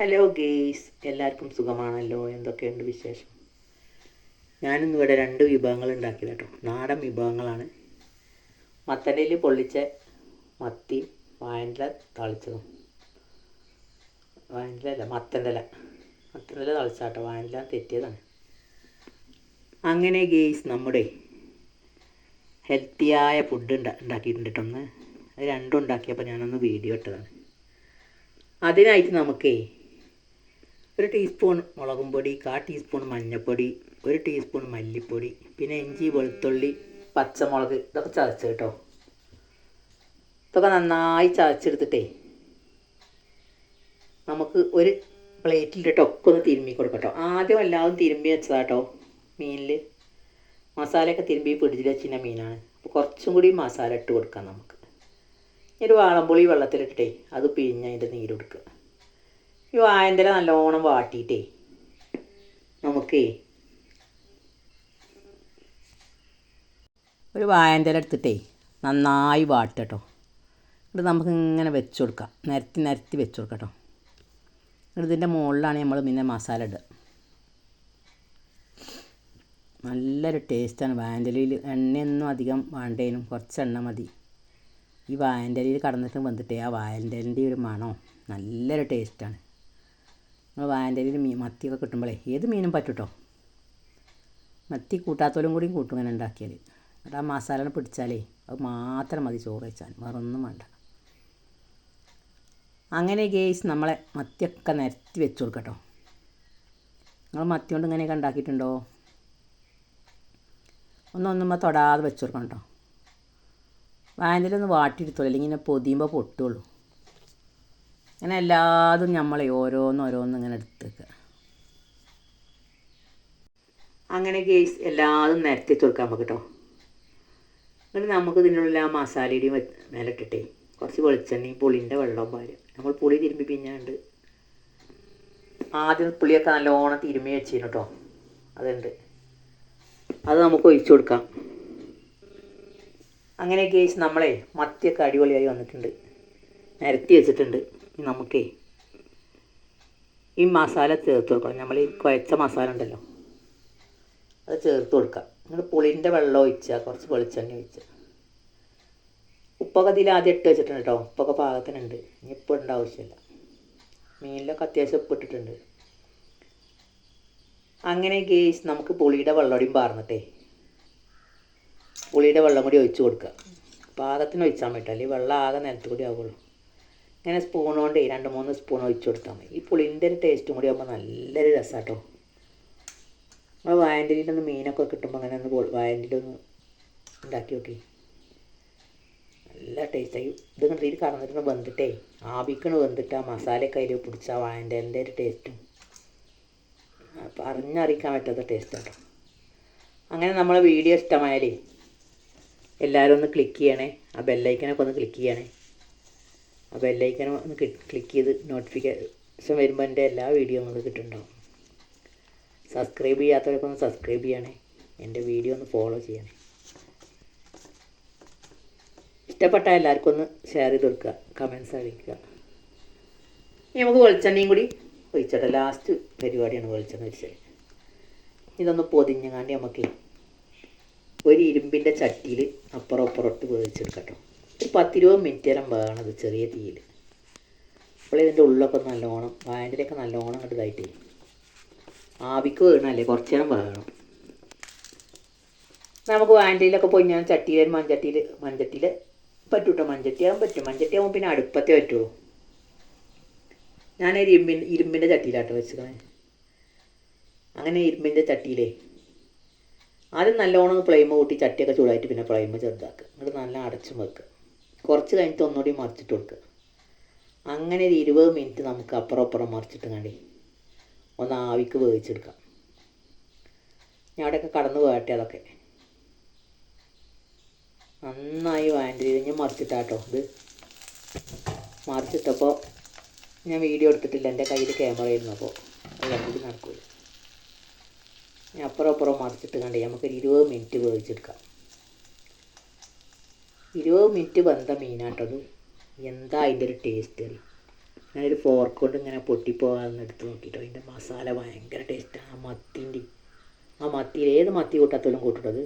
Hello guys. എല്ലാവർക്കും സുഖമാണല്ലോ? എന്തൊക്കെയുണ്ട് വിശേഷം? ഞാനിന്ന് ഇവിടെ രണ്ട് വിഭവങ്ങൾ ഉണ്ടാക്കി കേട്ടോ. നാടൻ വിഭവങ്ങളാണ്. മത്തനയിൽ പൊള്ളിച്ച മത്തി വായന്റെ തളിച്ചതും. വായന്റെ അല്ല മത്തന്റെ ഇല. മത്തന്റെ ഇല തളിച്ചാട്ടോ വായന്റെ തെറ്റിയതാണ്. അങ്ങനെ ഗെയ്സ് നമ്മുടെ ഹെൽത്തിയായ ഫുഡ് ഉണ്ടാ ഉണ്ടാക്കിയിട്ടുണ്ട് കേട്ടോ ഒന്ന് അത് രണ്ടും ഉണ്ടാക്കിയപ്പോൾ ഞാനൊന്ന് വീഡിയോ ഇട്ടതാണ്. അതിനായിട്ട് നമുക്കേ ഒരു ടീസ്പൂൺ മുളകും പൊടി കാ ടീസ്പൂൺ മഞ്ഞൾപ്പൊടി ഒരു ടീസ്പൂൺ മല്ലിപ്പൊടി പിന്നെ ഇഞ്ചി വെളുത്തുള്ളി പച്ചമുളക് ഇതൊക്കെ ചതച്ച് കേട്ടോ ഇതൊക്കെ നന്നായി ചതച്ചെടുത്തിട്ടേ നമുക്ക് ഒരു പ്ലേറ്റിലിട്ട് ഒക്കെ ഒന്ന് തിരുമ്മി കൊടുക്കട്ടോ. ആദ്യം എല്ലാവരും തിരുമ്പി വെച്ചതാട്ടോ മീനിൽ മസാലയൊക്കെ തിരുമ്പി പിടിച്ചിൽ വെച്ചിരുന്ന മീനാണ്. അപ്പോൾ കുറച്ചും കൂടി മസാല ഇട്ട് കൊടുക്കാം നമുക്ക്. ഒരു വാളംപുളി വെള്ളത്തിലിട്ടിട്ടേ അത് പിഴിഞ്ഞ് അതിന്റെ നീര് കൊടുക്കുക. ഈ വായന്തല നല്ലോണം വാട്ടിയിട്ടേ നമുക്കേ ഒരു വായന്തല എടുത്തിട്ടേ നന്നായി വാട്ടട്ടോ. എന്നിട്ട് നമുക്ക് ഇങ്ങനെ വെച്ച് കൊടുക്കാം നിരത്തി നിരത്തി വെച്ച് കൊടുക്കാം കേട്ടോ എന്നിട്ട് ഇതിന്റെ മുകളിലാണ് നമ്മൾ പിന്നെ മസാല ഇടുക. നല്ലൊരു ടേസ്റ്റാണ്. വായന്തലയിൽ എണ്ണയൊന്നും അധികം വേണ്ടേനും. കുറച്ച് എണ്ണ മതി. ഈ വായന്തലയിൽ കടന്നിട്ട് വന്നിട്ടേ ആ വായന്റെലിന്റെ ഒരു മണോ? നല്ലൊരു ടേസ്റ്റാണ്. നമ്മൾ വായന്റെലിൽ മീൻ മത്തിയൊക്കെ കിട്ടുമ്പോഴേ ഏത് മീനും പറ്റൂട്ടോ? മത്തി കൂട്ടാത്തോലും കൂടി കൂട്ടും ഇങ്ങനെ ഉണ്ടാക്കിയാൽ എന്നിട്ട് ആ മസാല പിടിച്ചാലേ അത് മാത്രം മതി ചോറ് വെച്ചാൽ വേറൊന്നും വേണ്ട. അങ്ങനെ ഗേസ് നമ്മളെ മത്തിയൊക്കെ നിരത്തി വെച്ച് കൊടുക്കട്ടോ. നിങ്ങൾ മത്തി കൊണ്ട് ഇങ്ങനെയൊക്കെ ഉണ്ടാക്കിയിട്ടുണ്ടോ? ഒന്നൊന്നുമ്പോൾ തൊടാതെ വെച്ച് കൊടുക്കണം കേട്ടോ. വാനിലൊന്ന് വാട്ടിയെടുത്തോളൂ അല്ലെങ്കിൽ ഇങ്ങനെ പൊതിയുമ്പോൾ പൊട്ടുള്ളൂ. അങ്ങനെ എല്ലാതും നമ്മളെ ഓരോന്ന് ഇങ്ങനെ എടുത്തേക്കുക അങ്ങനെ ഗേസ് എല്ലാതും നിരത്തി തീർക്കാൻ നമുക്ക് കേട്ടോ എന്നിട്ട് നമുക്ക് ഇതിനുള്ള ആ മസാലയുടെയും മേലെ കുറച്ച് വെളിച്ചെണ്ണയും പുളിന്റെ വെള്ളവും പാരും. നമ്മൾ പുളി തിരുമ്പി പിഞ്ഞാണ്ട് ആദ്യം പുളിയൊക്കെ നല്ലോണം തിരുമ്മി വെച്ചിരുന്നു കേട്ടോ അതുണ്ട്. അത് നമുക്ക് ഒഴിച്ചു കൊടുക്കാം. അങ്ങനെ കേസ് നമ്മളെ മത്തിയൊക്കെ അടിപൊളിയായി വന്നിട്ടുണ്ട്. നിരത്തി വെച്ചിട്ടുണ്ട്. നമുക്കേ ഈ മസാല ചേർത്ത് കൊടുക്കണം. നമ്മൾ ഈ കുഴച്ച മസാല ഉണ്ടല്ലോ. അത് ചേർത്ത് കൊടുക്കുക നിങ്ങൾ പുളിന്റെ വെള്ളം ഒഴിച്ചാൽ കുറച്ച് വെളിച്ചെണ്ണ ഒഴിച്ചാൽ ഉപ്പൊക്കെ ആദ്യം ഇട്ട് വെച്ചിട്ടുണ്ട് കേട്ടോ ഉപ്പൊക്കെ പാകത്തിനുണ്ട്. ഇനി ഉപ്പ് ഇടേണ്ട ആവശ്യമില്ല. മീനിലൊക്കെ അത്യാവശ്യം ഉപ്പ് ഇട്ടിട്ടുണ്ട്. അങ്ങനെ ഗേസ് നമുക്ക് പുളിയുടെ വെള്ളമടിയും പാർന്നിട്ടേ. പുളിയുടെ വെള്ളം കൂടി ഒഴിച്ച് കൊടുക്കുക പാകത്തിന് ഒഴിച്ചാൽ മതി അല്ലെങ്കിൽ വെള്ളം ആകെ നിലത്ത് കൂടി ആവുള്ളൂ. ഇങ്ങനെ സ്പൂൺ കൊണ്ട് രണ്ട് മൂന്ന് സ്പൂൺ ഒഴിച്ച് കൊടുത്താൽ മതി. ഈ പുളിന്റെ ഒരു ടേസ്റ്റും കൂടി ആകുമ്പോൾ നല്ലൊരു രസമാട്ടോ നമ്മൾ വായന്റെലിയിലൊന്ന് മീനൊക്കെ കിട്ടുമ്പോൾ അങ്ങനെ ഒന്ന് വായന്റെലൊന്ന് ഉണ്ടാക്കി നോക്കി. നല്ല ടേസ്റ്റായി ഇത് കണ്ടിട്ട് ഇത് കറന്നിട്ട് വെന്തിട്ടേ ആവിക്കണ് വെന്തിട്ട് ആ മസാലയൊക്കെ അതിൽ പിടിച്ച ആ വായന്റെലിന്റെ ഒരു ടേസ്റ്റും പറഞ്ഞറിയിക്കാൻ പറ്റാത്ത ടേസ്റ്റ് കേട്ടോ അങ്ങനെ നമ്മളെ വീഡിയോ ഇഷ്ടമായാലേ എല്ലാവരും ഒന്ന് ക്ലിക്ക് ചെയ്യണേ. ആ ബെല്ലൈക്കനൊക്കെ ഒന്ന് ക്ലിക്ക് ചെയ്യണേ. ആ ബെല്ലൈക്കൻ ഒന്ന് ക്ലിക്ക് ചെയ്ത് നോട്ടിഫിക്കേഷൻ വരുമ്പോൾ എന്റെ എല്ലാ വീഡിയോ നിങ്ങൾക്ക് കിട്ടുന്നുണ്ടാവും. സബ്സ്ക്രൈബ് ചെയ്യാത്തവരൊക്കെ ഒന്ന് സബ്സ്ക്രൈബ് ചെയ്യണേ. എന്റെ വീഡിയോ ഒന്ന് ഫോളോ ചെയ്യണേ. ഇഷ്ടപ്പെട്ട എല്ലാവർക്കും ഒന്ന് ഷെയർ ചെയ്ത് കൊടുക്കുക. കമൻസ് അറിയിക്കുക. ഇനി നമുക്ക് വെളിച്ചെണ്ണയും കൂടി ഒഴിച്ചോട്ടെ ലാസ്റ്റ് പരിപാടിയാണ് വെളിച്ചെണ്ണ ഒഴിച്ചത് ഇതൊന്ന് പൊതിഞ്ഞങ്ങാണ്ട് നമുക്ക് ഒരു ഇരുമ്പിന്റെ ചട്ടിയിൽ അപ്പുറം അപ്പുറത്ത് വേവിച്ചെടുക്കട്ടോ ഒരു പത്തിരുപത് മിനിറ്റ് നേരം വേണത് ചെറിയ തീയിൽ. അപ്പോൾ ഇതിന്റെ ഉള്ളൊക്കെ നല്ലോണം വായന്റെയൊക്കെ നല്ലോണം അങ്ങോട്ട് ഇതായിട്ട്. ആവിക്ക് വീണല്ലേ കുറച്ച് നേരം വേണം. നമുക്ക് വായന്റെയിലൊക്കെ പോയി ഞാൻ ചട്ടിയിൽ മൺചട്ടിയിൽ മൺചട്ടിയിൽ കേട്ടോ ആകുമ്പോൾ പറ്റും. മൺചട്ടി ആകുമ്പോൾ പിന്നെ അടുപ്പത്തേ പറ്റുള്ളൂ. ഞാനൊരു ഇരുമ്പിൻ ഇരുമ്പിന്റെ ചട്ടിയിലാട്ടോ വെച്ചത് അങ്ങനെ ഇരുമ്പിന്റെ ചട്ടിയിലേ. ആദ്യം നല്ലോണം ഫ്ലെയിം കൂട്ടി ചട്ടിയൊക്കെ ചൂടായിട്ട് പിന്നെ ഫ്ലെയിം ചെറുതാക്കുക. എന്നിട്ട് നല്ല അടച്ചും വെക്കുക. കുറച്ച് കഴിഞ്ഞിട്ട് ഒന്നുകൂടി മറിച്ചിട്ട് കൊടുക്കുക അങ്ങനെ ഒരു ഇരുപത് മിനിറ്റ് നമുക്ക് അപ്പുറം അപ്പുറം മറിച്ചിട്ട് കണ്ടി ഒന്ന് ആവിക്ക് വേവിച്ചെടുക്കാം. ഞാൻ അവിടെയൊക്കെ കടന്ന് പോകട്ടെ അതൊക്കെ നന്നായി വേണ്ടി ഞാൻ മറിച്ചിട്ടാട്ടോ. ഇത് മറിച്ചിട്ടപ്പോൾ ഞാൻ വീഡിയോ എടുത്തിട്ടില്ല. എന്റെ കയ്യിൽ ക്യാമറ ആയിരുന്നു അപ്പോൾ അത് നടക്കില്ല ഞാൻ അപ്പുറം അപ്പുറം മറിച്ചിട്ട് കണ്ടേ നമുക്കൊരു ഇരുപത് മിനിറ്റ് വേവിച്ചെടുക്കാം. ഇരുപത് മിനിറ്റ് വെന്ത മീനാട്ടത് എന്താ അതിന്റെ ഒരു ടേസ്റ്റ് അറിയും ഞാനൊരു ഫോർക്ക് കൊണ്ട് ഇങ്ങനെ പൊട്ടിപ്പോകാമെന്ന് എടുത്ത് നോക്കിയിട്ട് അതിന്റെ മസാല ഭയങ്കര ടേസ്റ്റാണ് ആ മത്തിന്റെ. ആ മത്തിയിൽ ഏത് മത്തി കൂട്ടാത്തോലും കൂട്ടിട്ടത്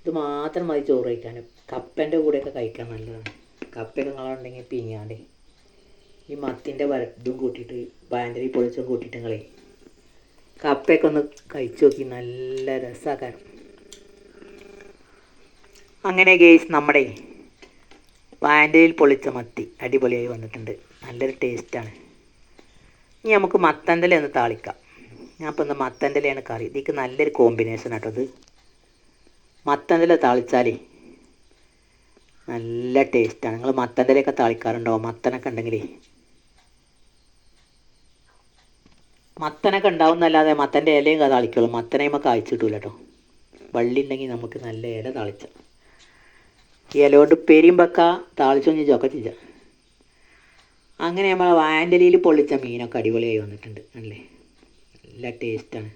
ഇത് മാത്രം മതി ചോറ് കഴിക്കാൻ കപ്പന്റെ കൂടെയൊക്കെ കഴിക്കാൻ നല്ലതാണ്. കപ്പയൊക്കെ നിങ്ങളുണ്ടെങ്കിൽ പിങ്ങാണ്ട് ഈ മത്തിന്റെ വരട്ടും കൂട്ടിയിട്ട് ബാൻഡറി പൊളിച്ചും കൂട്ടിയിട്ട് നിങ്ങളെ. കപ്പയൊക്കെ ഒന്ന് കഴിച്ചു നോക്കി നല്ല രസമാക്കാൻ അങ്ങനെ ഗേസ് നമ്മുടെ പാന്റയിൽ പൊളിച്ച മത്തി അടിപൊളിയായി വന്നിട്ടുണ്ട്. നല്ലൊരു ടേസ്റ്റാണ് ഇനി നമുക്ക് മത്തന്റെ ഒന്ന് താളിക്കാം. ഞാൻ ഇപ്പോൾ ഒന്ന് മത്തന്റെലയാണ് കറി. ഇതിക്ക് നല്ലൊരു കോമ്പിനേഷൻ ട്ടോ ഇത്. മത്തന്റെ താളിച്ചാലേ നല്ല ടേസ്റ്റാണ് നിങ്ങൾ മത്തന്റെലയൊക്കെ താളിക്കാറുണ്ടോ? മത്തനൊക്കെ ഉണ്ടെങ്കിലേ. മത്തനൊക്കെ ഉണ്ടാവുന്നല്ലാതെ മത്തന്റെ ഇലയും താളിക്കുള്ളൂ. മത്തനയുമ്പോൾ അയച്ചിട്ടില്ല കേട്ടോ വള്ളി ഉണ്ടെങ്കിൽ നമുക്ക് നല്ല ഇല താളിച്ചാൽ ഇല കൊണ്ട് പെരിയും വെക്ക താളിച്ചു ചോക്ക അങ്ങനെ നമ്മൾ വാൻഡലിയിൽ പൊള്ളിച്ച മീനൊക്കെ അടിപൊളിയായി വന്നിട്ടുണ്ട് അല്ലേ? നല്ല ടേസ്റ്റാണ്.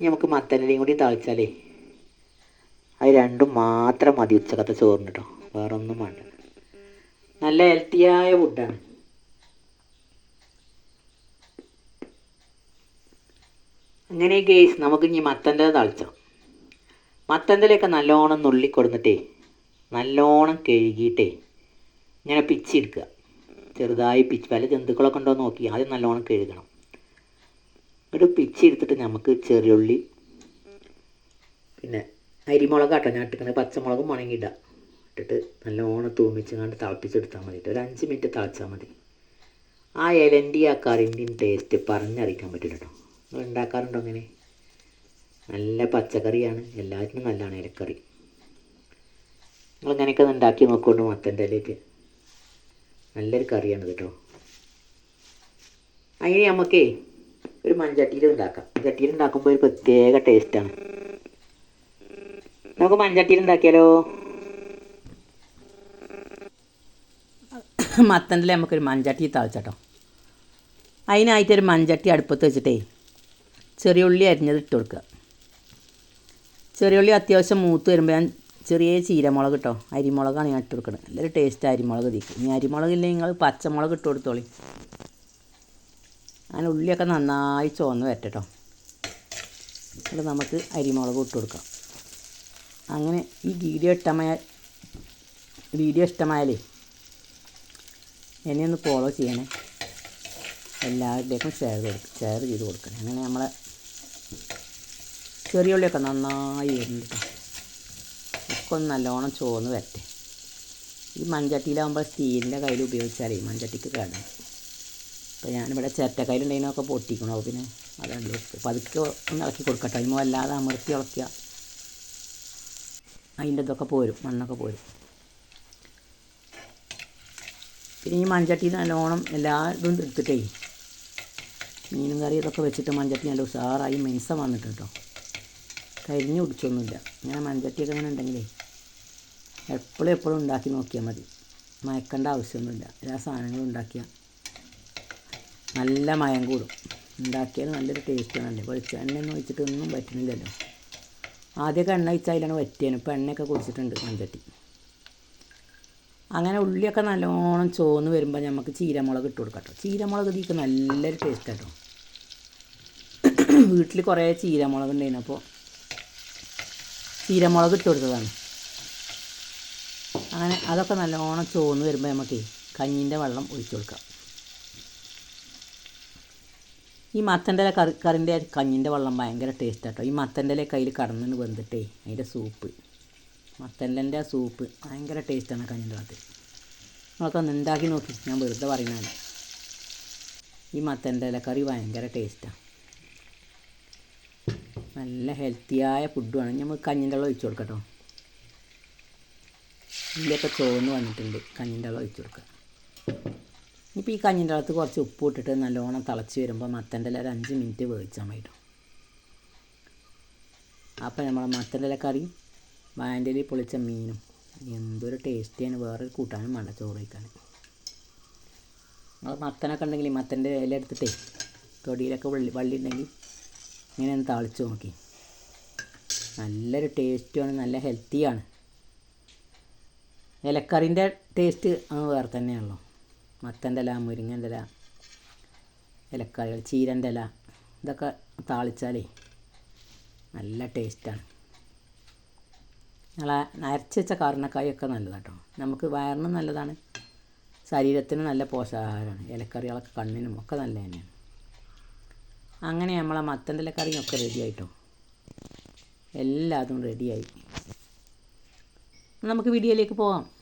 ഇനി നമുക്ക് മത്തനലിയും കൂടി താളിച്ചാലേ അത് രണ്ടും മാത്രം മതി ഉച്ചക്കത്തെ ചോറിന് കേട്ടോ വേറെ ഒന്നും വേണ്ട. നല്ല ഹെൽത്തിയായ ഫുഡാണ്. അങ്ങനെ ഗേസ് നമുക്ക് ഇനി മത്തന്റെ തളിച്ചോ. മത്തന്റെലൊക്കെ നല്ലോണം നുള്ളി കൊടുന്നിട്ടേ നല്ലോണം കഴുകിയിട്ടേ ഇങ്ങനെ പിച്ചെടുക്കുക ചെറുതായി പിച്ച് പല ജന്തുക്കളൊക്കെ ഉണ്ടോ നോക്കി ആദ്യം നല്ലോണം കഴുകണം. എന്നിട്ട് പിച്ചെടുത്തിട്ട് നമുക്ക് ചെറിയുള്ളി പിന്നെ അരിമുളക് ആട്ടോ ഞാൻ ഇട്ടിക്കണ പച്ചമുളകും മുണങ്ങി ഇടുക ഇട്ടിട്ട് നല്ലോണം തൂമിച്ച് കണ്ട് തിളപ്പിച്ചെടുത്താൽ മതി. ഒരു അഞ്ച് മിനിറ്റ് തിളച്ചാൽ മതി. ആ ഇലന്റെ ആ കറിന്റെയും ടേസ്റ്റ് പറഞ്ഞറിയിക്കാൻ പറ്റില്ല കേട്ടോ നിങ്ങൾ ഉണ്ടാക്കാറുണ്ടോ അങ്ങനെ? നല്ല പച്ചക്കറിയാണ്. എല്ലാത്തിനും നല്ലതാണ് ഇലക്കറി നിങ്ങൾ ഇങ്ങനെയൊക്കെ ഒന്ന് ഉണ്ടാക്കി നോക്കൊണ്ട് മത്തന്റെ ഇലയ്ക്ക്. നല്ലൊരു കറിയാണ് കേട്ടോ. അങ്ങനെ നമുക്കേ ഒരു മൺചട്ടിയിൽ ഉണ്ടാക്കാം. ചട്ടിയിൽ ഉണ്ടാക്കുമ്പോൾ ഒരു പ്രത്യേക ടേസ്റ്റാണ് നമുക്ക് മൺചട്ടിയിൽ ഉണ്ടാക്കിയാലോ? മത്തന്റെ നമുക്കൊരു മൺചട്ടി തളിച്ചട്ടോ. അതിനായിട്ടൊരു മൺചട്ടി അടുപ്പത്ത് വെച്ചിട്ടേ ചെറിയ ഉള്ളി അരിഞ്ഞത് ഇട്ട് കൊടുക്കുക. ചെറിയ ഉള്ളി അത്യാവശ്യം മൂത്ത് വരുമ്പോൾ ഞാൻ ചെറിയ ചീരമുളക് കേട്ടോ അരിമുളകാണ് ഞാൻ ഇട്ട് കൊടുക്കുന്നത് നല്ലൊരു ടേസ്റ്റ് അരിമുളക് ഇതിക്ക്. ഇനി ഇല്ലെങ്കിൽ നിങ്ങൾ പച്ചമുളക് ഇട്ട് കൊടുത്തോളി. അങ്ങനെ ഉള്ളിയൊക്കെ നന്നായി ചുവന്ന് വരട്ടോ എന്നിട്ട് നമുക്ക് അരിമുളക് ഇട്ട് കൊടുക്കാം. അങ്ങനെ ഈ വീഡിയോ ഇഷ്ടമായ വീഡിയോ ഇഷ്ടമായാലേ എന്നെ ഒന്ന് ഫോളോ ചെയ്യണേ. എല്ലാവരുടേക്കും ഷെയർ കൊടുക്കും ഷെയർ ചെയ്ത് കൊടുക്കണം. അങ്ങനെ നമ്മളെ ചെറിയ ഉള്ളിയൊക്കെ നന്നായി വരുന്നുണ്ട് ഒക്കെ ഒന്ന് നല്ലോണം ചോന്ന് വരട്ടെ. ഈ മൺചട്ടിയിലാകുമ്പോൾ സ്റ്റീലിന്റെ കയ്യിൽ ഉപയോഗിച്ചാലേ മൺചട്ടിക്ക് കേടാണ് അപ്പോൾ ഞാനിവിടെ ചിരട്ടക്കയിലുണ്ടെങ്കിലൊക്കെ പൊട്ടിക്കണം. അപ്പോൾ പിന്നെ അതല്ല അപ്പോൾ അതൊക്കെ ഒന്ന് ഇളക്കി കൊടുക്കട്ടെ. അതിന് വല്ലാതെ അമർത്തി ഇളക്കുക. അതിന്റെ ഇതൊക്കെ പോരും. മണ്ണൊക്കെ പോരും. പിന്നെ ഈ മൺചട്ടി നല്ലോണം എല്ലാ ഇതും എടുത്തിട്ടേ മീനും കറി ഇതൊക്കെ വെച്ചിട്ട് മൺചട്ടി നല്ല ഉഷാറായി മെൻസം വന്നിട്ട് കേട്ടോ കരിഞ്ഞു കുടിച്ചൊന്നുമില്ല ഇങ്ങനെ മൺചട്ടിയൊക്കെ ഇങ്ങനെ ഉണ്ടെങ്കിലേ എപ്പോഴും എപ്പോഴും ഉണ്ടാക്കി നോക്കിയാൽ മതി. മയക്കേണ്ട ആവശ്യമൊന്നുമില്ല. എല്ലാ സാധനങ്ങളും ഉണ്ടാക്കിയാൽ നല്ല മയം കൂടും. ഉണ്ടാക്കിയാൽ നല്ലൊരു ടേസ്റ്റ് ആണല്ലേ വെളിച്ചെണ്ണ ഒന്നും ഒഴിച്ചിട്ട് ഒന്നും പറ്റുന്നില്ലല്ലോ ആദ്യമൊക്കെ എണ്ണ ഒഴിച്ചാൽ അതിലാണ് പറ്റിയാണ് ഇപ്പോൾ എണ്ണയൊക്കെ കുടിച്ചിട്ടുണ്ട് മൺചട്ടി. അങ്ങനെ ഉള്ളിയൊക്കെ നല്ലോണം ചോന്ന് വരുമ്പോൾ നമുക്ക് ചീരമുളക് ഇട്ട് കൊടുക്കാം കേട്ടോ ചീരമുളക് ഇതിക്ക് നല്ലൊരു ടേസ്റ്റ് കേട്ടോ വീട്ടിൽ കുറേ ചീരമുളക് ഉണ്ടായിരുന്നു അപ്പോൾ ചീരമുളക് ഇട്ട് കൊടുത്തതാണ്. അങ്ങനെ അതൊക്കെ നല്ലോണം ചോന്ന് വരുമ്പോൾ നമുക്ക് കഞ്ഞിന്റെ വെള്ളം ഒഴിച്ചു കൊടുക്കാം. ഈ മത്തന്റെ ഇല കറി കറിന്റെ കഞ്ഞിന്റെ വെള്ളം ഭയങ്കര ടേസ്റ്റ് കേട്ടോ ഈ മത്തന്റെ ഇല കയ്യിൽ കടന്നിന് വെന്തിട്ടേ അതിന്റെ സൂപ്പ് മത്തന്റെ ആ സൂപ്പ് ഭയങ്കര ടേസ്റ്റാണ് കഞ്ഞിന്റെ വെള്ളത്തിൽ. നിങ്ങളൊക്കെ ഒന്ന് ഉണ്ടാക്കി നോക്കി. ഞാൻ വെറുതെ പറയുന്നതാണ് ഈ മത്തന്റെ ഇല കറി ഭയങ്കര ടേസ്റ്റാണ് നല്ല ഹെൽത്തിയായ ഫുഡുമാണ് നമ്മൾ കഞ്ഞിന്റെ ഒഴിച്ചു കൊടുക്കട്ടോ ഇതിലൊക്കെ ചോന്ന് വന്നിട്ടുണ്ട്. കഞ്ഞിന്റെ ഒഴിച്ചു കൊടുക്കുക ഇപ്പോൾ ഈ കഞ്ഞിന്റെ അകത്ത് കുറച്ച് ഉപ്പ് ഇട്ടിട്ട് നല്ലോണം തിളച്ച് വരുമ്പോൾ മത്തന്റെ ഇല ഒരു അഞ്ച് മിനിറ്റ് വേവിച്ചാൽ മതി അപ്പോൾ നമ്മൾ മത്തന്റെ ഇല കറി വാന്റലി പൊളിച്ച മീനും എന്തൊരു ടേസ്റ്റിയാണ് വേറൊരു കൂട്ടാനും വേണ്ട ചോറ് കഴിക്കാൻ. നിങ്ങൾ മത്തനൊക്കെ ഉണ്ടെങ്കിൽ മത്തന്റെ ഇല എടുത്തിട്ടേ തൊടിയിലൊക്കെ വള്ളി വള്ളി ഉണ്ടെങ്കിൽ ഇങ്ങനെ ഒന്ന് താളിച്ച് നോക്കി. നല്ലൊരു ടേസ്റ്റുമാണ് നല്ല ഹെൽത്തിയാണ് ഇലക്കറിന്റെ ടേസ്റ്റ് അങ്ങ് വേറെ തന്നെയാണല്ലോ. മത്തന്റെ ഇല മുരിങ്ങന്റെ ഇല ഇലക്കറികൾ ചീരന്റെ ഇല ഇതൊക്കെ താളിച്ചാലേ നല്ല ടേസ്റ്റാണ് ഞങ്ങൾ അരച്ച് വെച്ച കാരണക്കായൊക്കെ നല്ലതാണ് കേട്ടോ നമുക്ക് വയറിനും നല്ലതാണ് ശരീരത്തിന് നല്ല പോഷകാഹാരമാണ്. ഇലക്കറികളൊക്കെ കണ്ണിനും ഒക്കെ നല്ല തന്നെയാണ്. അങ്ങനെ നമ്മളെ മത്തന്റെ കറിയൊക്കെ റെഡി ആയിട്ടോ എല്ലാതും റെഡിയായി. നമുക്ക് വീഡിയോയിലേക്ക് പോവാം.